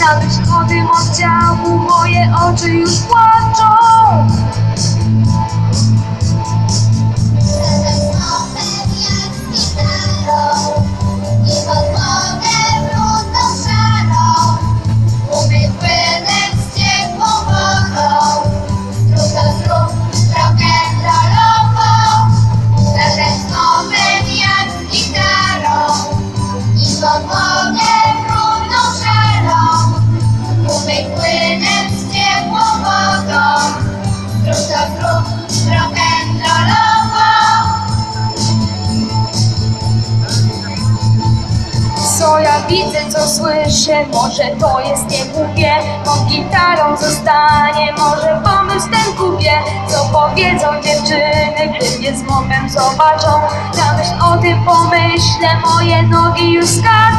Dawnych młodym oddziału moje oczy już Co ja widzę, co słyszę, może to jest nie głupie. Pod gitarą zostanie, może pomysł ten kupię. Co powiedzą dziewczyny, gdy mnie z mopem zobaczą. Na myśl o tym pomyślę, moje nogi już skaczą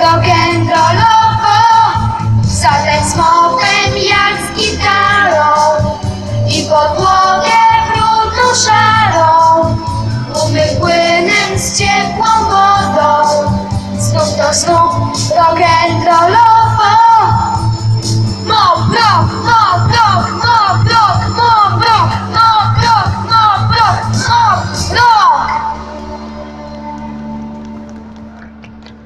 rock'n'rollowo Zatań z mopem jak z gitarą I podłogę brudną szarą. Umyj płynem z ciepłą wodą Znów to znów rock'n'rollowo